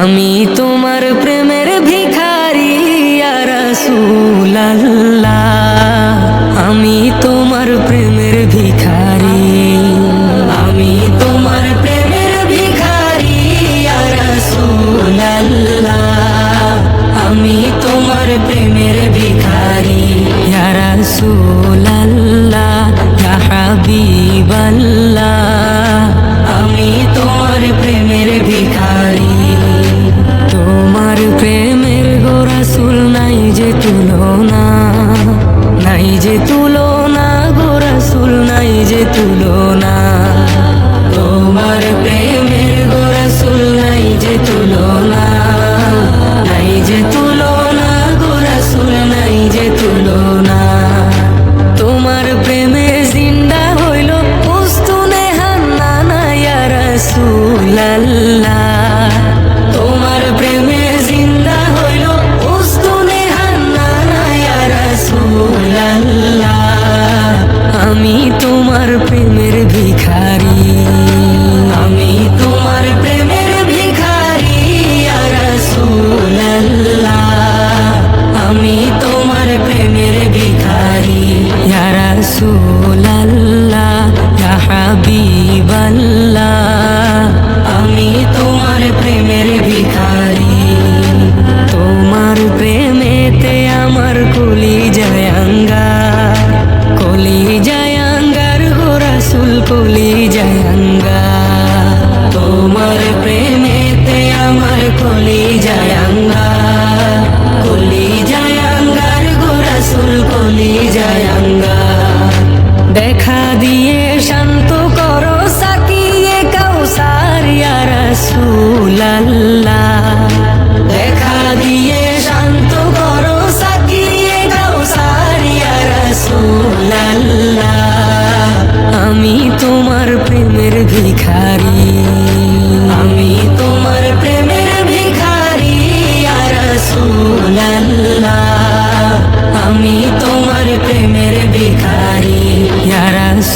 আমি তোমার প্রেমের ভিখারি রসুল্লাহ আমি তোমার প্রেমের ভিখারি, আমি তোমার প্রেমের ভিখারি রসুল্লাহ আমি তোমার প্রেমের ভিখারি রসুল্লাহ হাবিবাল্লাহ। আমি তোমার প্রেমের ভিখারি। গোরাসুল নাই যে তুলনা নাই যে তুলনা গোরাসুল নাই যে তুলনা। রাসূলুল্লাহ, ইয়া হাবিবাল্লাহ। আমি তোমার প্রেমের ভিখারি, তোমার প্রেমেতে আমার কলি জায়াঙ্গার কলি জায়াঙ্গার গো রাসূল, কলি জায়াঙ্গার তোমার প্রেমেতে দেখা দিয়ে শান্ত করো সাকিয়ে কাউসার ইয়া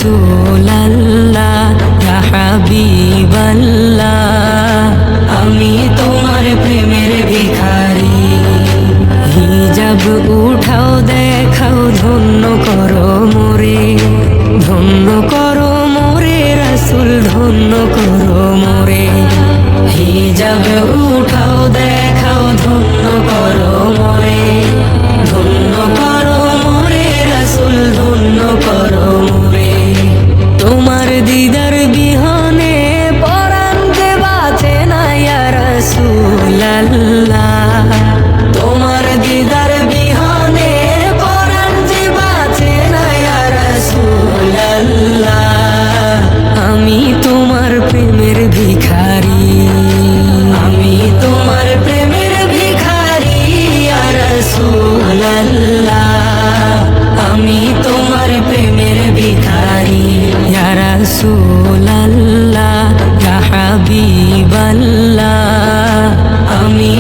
রাসূলুল্লাহ, ইয়া হাবিবাল্লাহ, আমি তোমার প্রেমের ভিখারি। হিজাব উঠাও, দেখাও, ধন্য করো মোরে, ধন্য করো মোরে, রাসুল ধন্য করো মোরে। হিজাব বাল্লা আমি